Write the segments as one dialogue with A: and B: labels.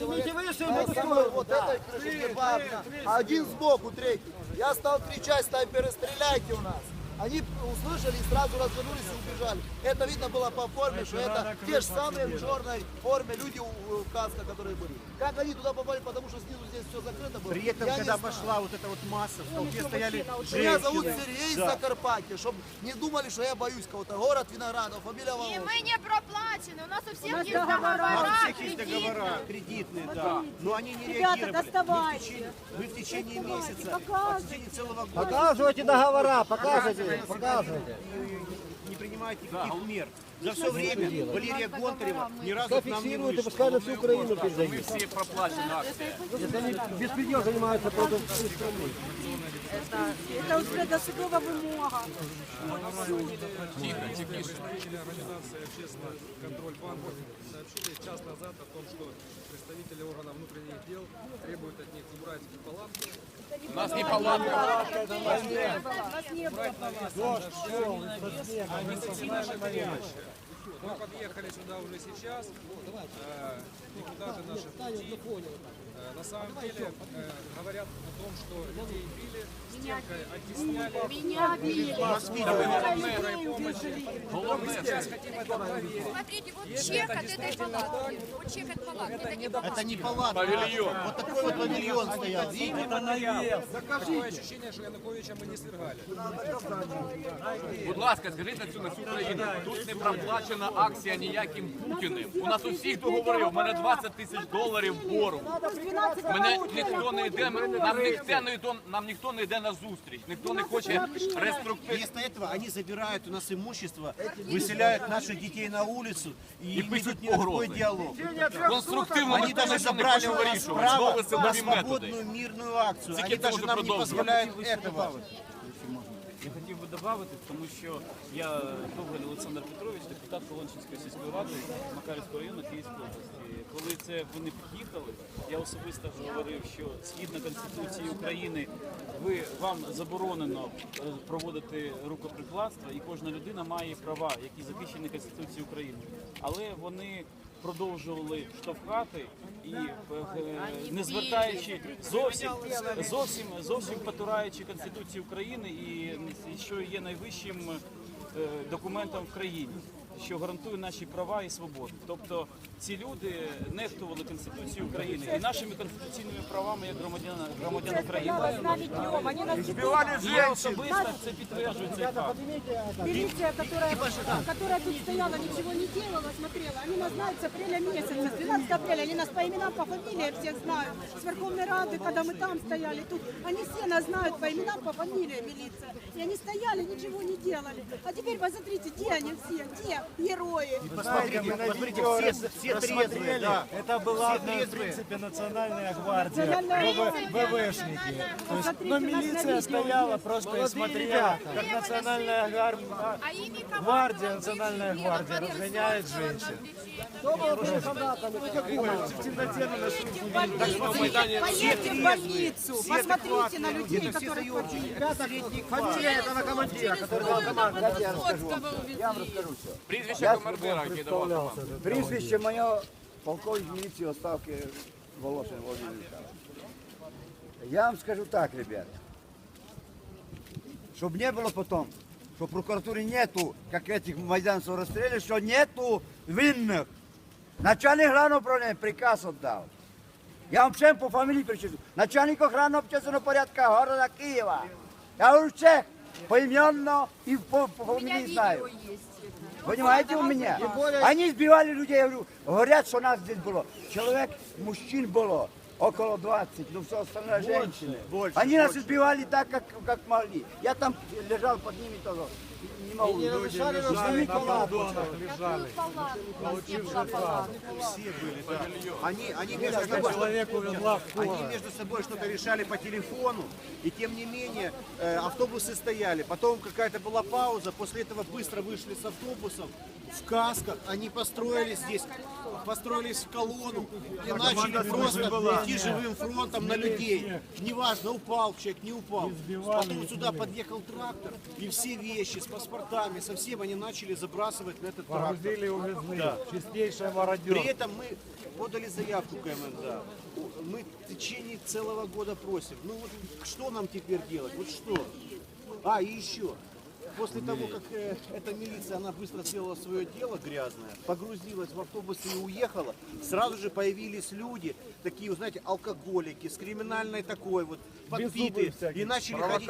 A: Идите выше,
B: А вот а один сбоку, третий. Я стал кричать, стал перестреляйте у нас. Они услышали и сразу развернулись и убежали. Это видно было по форме, что это те же самые в черной форме люди у- у- в касках, которые были. Как они туда попали, потому что снизу здесь все закрыто было.
C: При этом,
B: я
C: когда пошла вот эта вот масса, в толпе стояли
B: Меня зовут. Сергей из
C: Да.
B: Закарпатья, чтобы не думали, что я боюсь кого-то. Город Виноградов, фамилия
D: И
B: Волошин.
D: мы не проплачены, у нас у всех есть
C: У
D: договора,
C: всех есть
D: кредитные.
C: договора кредитные, да. Но они не
E: Ребята,
C: реагировали.
E: доставайте.
C: Мы в течение, мы в течение месяца, в течение целого года
A: Показывайте договора, показывайте, показывайте.
C: не принимаете никаких мер. За все время Валерия Гонтарева ни разу к нам не
A: фиксирует и
C: вышла.
A: пускай на всю Украину передают.
F: Все проплачена акция.
A: Если они беспредел занимаются против всей страны.
E: Это уже досудовая вымога.
G: Представители организации «Общественный контроль банков» сообщили час назад о том, что представители органов внутренних дел требуют от них убрать палатки.
F: Нас не палатка.
G: Мы подъехали сюда уже сейчас. Э, Депутаты наши На самом деле э, говорят о том, что людей били, стенкой оттесняли.
D: Меня били.
F: Головне,
D: Смотрите, вот чек от этой палатки. Вот чек от палатки. Это не
C: Это не палатка.
F: Павильон.
C: Вот такой вот павильон стоял. Видите?
G: Такое ощущение, что Януковича мы не свергали.
F: будь ласка, скажіть на цю на всю країну. Тут не проплачена акція ніяким Путіним. У нас у всіх договорів. У мене 20 тисяч доларів боргу. Мене ніхто не йде, нам ніхто не йде, нам ніхто не йде на зустріч. Ніхто не хоче реструктуризацію.
C: Вместо этого они забирают у нас имущество, выселяют наших детей на улицу и,
F: И
C: не
F: пишут
C: идут никакой
F: погрозы.
C: диалог.
F: Конструктивно
C: Они
F: ніхто
C: даже
F: нічого не
C: забрали
F: хоче
C: у нас
F: вирішувати.
C: право
F: Знову
C: на
F: силові методи.
C: свободную мирную акцию.
F: Тільки
C: Они
F: це
C: даже
F: вже
C: нам не
F: продовжують.
C: позволяют этого.
H: Додати, тому що я Довгань Олександр Петрович, депутат Полончинської сільської ради Макарівського району Київської області. Коли це вони під'їхали, я особисто говорив, що згідно Конституції України ви вам заборонено е, проводити рукоприкладство, і кожна людина має права, які захищені Конституцією України. Але вони продовжували штовхати і е, не звертаючи зовсім зовсім зовсім потураючи Конституцію України і що є найвищим е, документом в країні, що гарантує наші права і свободи. Тобто ці люди нехтували Конституцію України і нашими конституційними правами як громадян громадян України.
E: Знали днем, они нас
H: І я особисто це підтверджую цей факт.
E: Милиция, которая, которая тут стояла, ничего не делала, смотрела. Они нас знают с апреля месяца, с 12 апреля. Они нас по именам, по фамилиям всех знают. С Верховной Рады, когда мы там стояли, тут. Они все нас знают по именам, по фамилиям милиция. И они стояли, ничего не делали. А теперь посмотрите, где они все, где Герои.
C: Посмотрите, посмотрите, все, все трезвые, да.
I: Это была,
C: Все
I: в принципе, национальная гвардия, ВВ- ВВшники. То есть, но
E: у нас на
I: милиция стояла просто и смотрела, как национальная гар-
D: А
I: гвардия, национальная гвардия разгоняет женщин.
A: Кто был солдатами?
I: В темноте на нашем
E: Поедьте в больницу, посмотрите на людей,
C: все
E: которые
C: класс.
A: Фамилия этого командира, который дал команду. Дайте я расскажу. Я вам расскажу все.
F: Прізвище командира, який давав команду.
A: Прізвище моє полковник міліції оставки Волошин Володимир Михайлович. Я вам скажу так, ребят. Чтобы не было потом, что в прокуратуре нету, как этих майданцев расстреляли, что нету винных. Начальник главного управления приказ отдал. Я вам всем по фамилии перечислю. Начальник охраны общественного порядка города Киева. Я говорю всех поименно и по, по фамилии знаю. Понимаете у меня? Они сбивали людей, я говорю, говорят, что нас здесь было. Человек, мужчин было около 20, но все остальное женщины. Они нас избивали так, как, как могли. Я там лежал под ними тоже. Не могу. Не разрешали сними палатку.
C: Все были, да. Они, они между собой, они между собой что-то решали по телефону, и тем не менее э, автобусы стояли. Потом какая-то была пауза, после этого быстро вышли с автобусом. В касках, они построили здесь построились в колонну и начали просто идти живым фронтом на людей. Неважно, упал человек, не упал. Потом сюда подъехал трактор, и все вещи с паспортами, со всем они начали забрасывать на этот трактор.
I: Погрузили и увезли.
C: Да.
I: Чистейшая
C: При
I: мародер.
C: этом мы подали заявку КМНДА. Мы в течение целого года просим. Ну вот что нам теперь делать? Вот что? А, и еще. После того, как э, эта милиция, она быстро сделала свое дело грязное, погрузилась в автобус и уехала, сразу же появились люди, такие, вы знаете, алкоголики, с криминальной такой вот, подпитые, и начали ходить,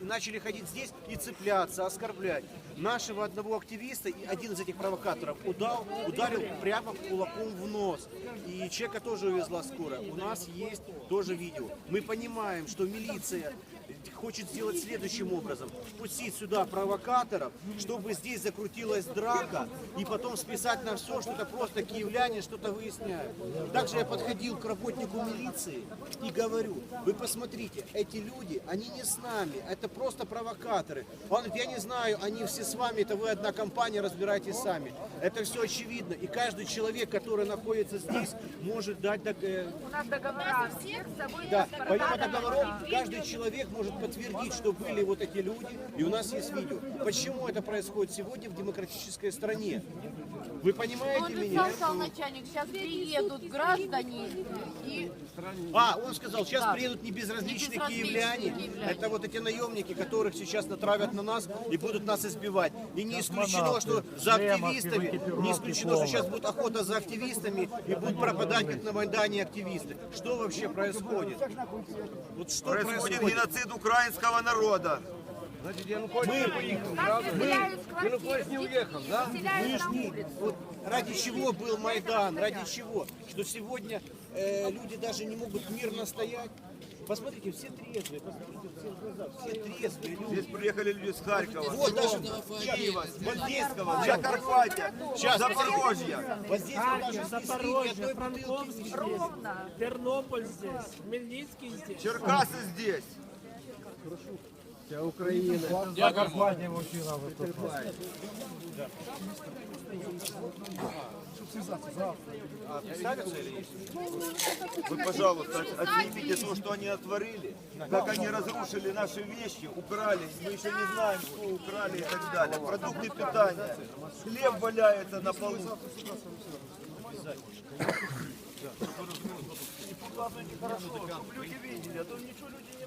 C: и начали ходить здесь и цепляться, оскорблять. Нашего одного активиста, и один из этих провокаторов удал, ударил прямо кулаком в нос. И человека тоже увезла скорая. У нас есть тоже видео. Мы понимаем, что милиция хочет сделать следующим образом. Пустить сюда провокаторов, чтобы здесь закрутилась драка, и потом списать на все, что это просто киевляне что-то выясняют. Также я подходил к работнику милиции и говорю, вы посмотрите, эти люди, они не с нами, это просто провокаторы. Он говорит, я не знаю, они все с вами, это вы одна компания, разбирайтесь сами. Это все очевидно, и каждый человек, который находится здесь, может дать... э,
D: У нас договора всех с собой
C: да, помимо договоров, каждый человек может подтвердить, что были вот эти люди, и у нас есть видео. Почему это происходит сегодня в демократической стране? Вы понимаете меня?
J: сказал начальник, сейчас приедут граждане и
C: А, он сказал, сейчас
J: Да.
C: приедут не безразличные киевляне.
J: киевляне.
C: Это вот эти наемники, которых сейчас натравят на нас и будут нас избивать. И не исключено, что за активистами, не исключено, что сейчас будет охота за активистами и будут пропадать, как на Майдане активисты. Что вообще происходит? Вот что происходит?
A: геноцид украинского народа.
D: Янукович не уехал, да?
C: Мы вот ради чего был Майдан, ради чего? Что сегодня э, люди даже не могут мирно стоять. Посмотрите, все трезвые, посмотрите все глаза, все трезвые люди.
A: Здесь приехали люди с Харькова,
C: Вот даже
A: Киева,
C: Мальтейского,
A: Закарпаття, Запорожья.
C: Вот здесь даже одной бутылки.
D: Ровно.
K: Тернополь здесь, Хмельницкий здесь.
A: Черкасы здесь.
I: Закарпатье мужчина выступает.
A: Вы, пожалуйста, отнимите то, что они отворили, как они разрушили наши вещи, украли, мы еще не знаем, что украли и так далее. Продукты питания, хлеб валяется на полу. Чтобы люди видели, а то ничего люди не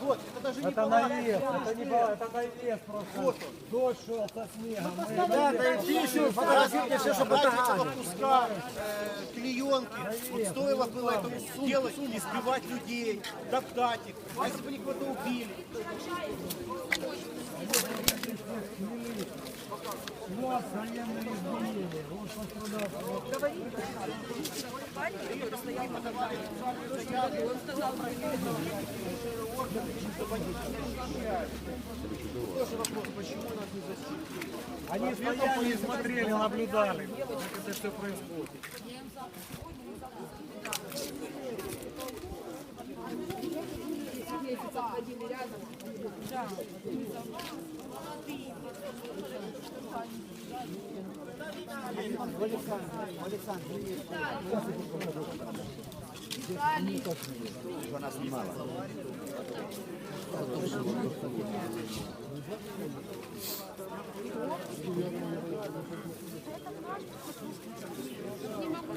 C: Вот, это даже не
I: Это наезд, это не было, это наезд просто. Дождь шел со снегом. Ребята, и пищу, фотографируйте все, чтобы
C: этого куска э, клеенки вот стоило было этому сделать, избивать людей, топтать их. А если бы они кого-то убили?
I: Вот военные изменения. Вот пострадал. Они стояли и смотрели, наблюдали, как это все происходит.
C: Она снимала. Не могу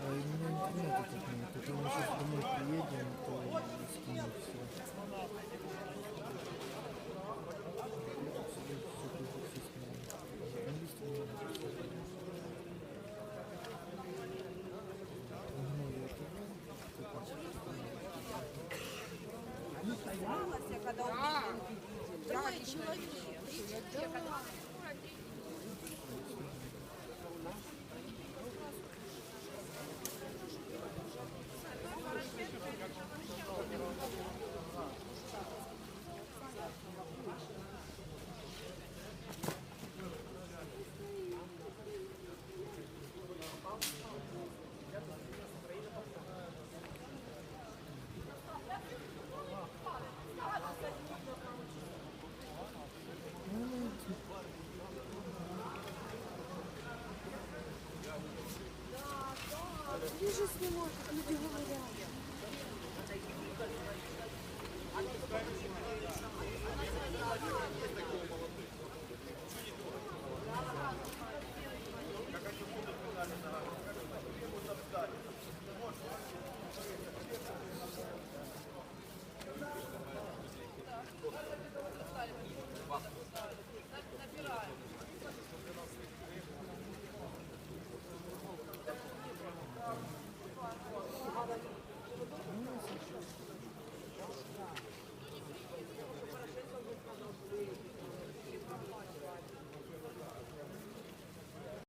C: А
I: у меня интернета тут нет. Это мы сейчас домой приедем, то скину все.
E: Когда он видел, да, человек, человек, когда Вижу с него, как люди говорят.
F: Как они будут, когда они